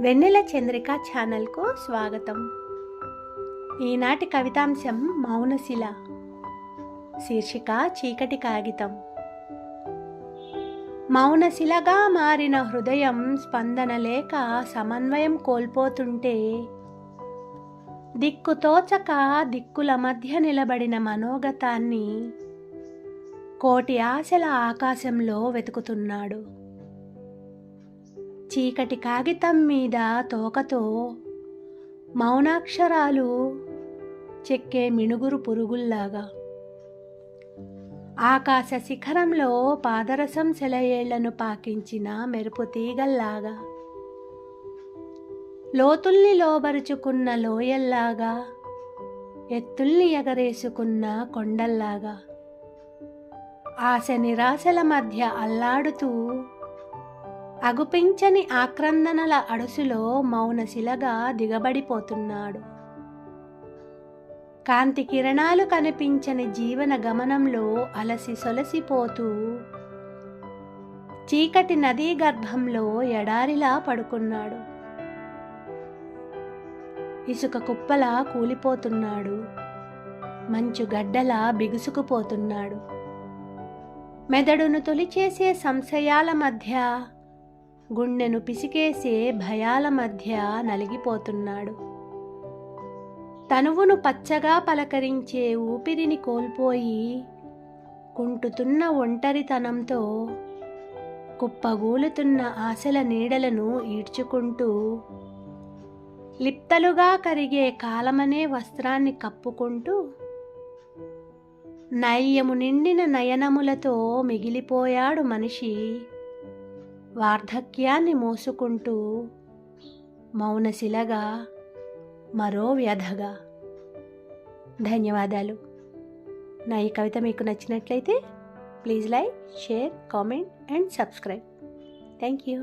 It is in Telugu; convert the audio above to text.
వెన్నెల చంద్రిక ఛానల్కు స్వాగతం. ఈనాటి కవితాంశం మౌనశిల. శీర్షిక చీకటి కాగితం. మౌనశిలగా మారిన హృదయం స్పందన లేక సమన్వయం కోల్పోతుంటే దిక్కుతోచక దిక్కుల మధ్య నిలబడిన మనోగతాన్ని కోటి ఆశల ఆకాశంలో వెతుకుతున్నాడు. చీకటి కాగితం మీద తోకతో మౌనాక్షరాలు చెక్కే మిణుగురు పురుగుల్లాగా. ఆకాశ శిఖరంలో పాదరసం సెలయేళ్ళను పాకించిన మెరుపు తీగల్లాగా. లోతుల్ని లోబరుచుకున్న లోయల్లాగా. ఎత్తుల్ని ఎగరేసుకున్న కొండల్లాగా. ఆశ నిరాశల మధ్య అల్లాడుతూ అగుపించని ఆక్రందనల అడుసులో మౌనశిలగా దిగబడిపోతున్నాడు. కాంతి కిరణాలు కనిపించని జీవన గమనంలో అలసి సొలసిపోతూ చీకటి నదీ గర్భంలో ఎడారిలా పడుకున్నాడు. ఇసుక కుప్పలా కూలిపోతున్నాడు. మంచు గడ్డలా బిగుసుకుపోతున్నాడు. మెదడును తొలిచేసే సంశయాల మధ్య గుండెను పిసికేసే భయాల మధ్య నలిగిపోతున్నాడు. తనువును పచ్చగా పలకరించే ఊపిరిని కోల్పోయి కుంటుతున్న ఒంటరితనంతో కుప్పగూలుతున్న ఆశల నీడలను ఈడ్చుకుంటూ లిప్తలుగా కరిగే కాలమనే వస్త్రాన్ని కప్పుకుంటూ నయ్యము నిండిన నయనములతో మిగిలిపోయాడు మనిషి. వార్ధక్యాన్ని మోసుకుంటూ మౌనశిలగా మరో వ్యధగా. ధన్యవాదాలు. నా ఈ కవిత మీకు నచ్చినట్లయితే please like share comment and subscribe. Thank you.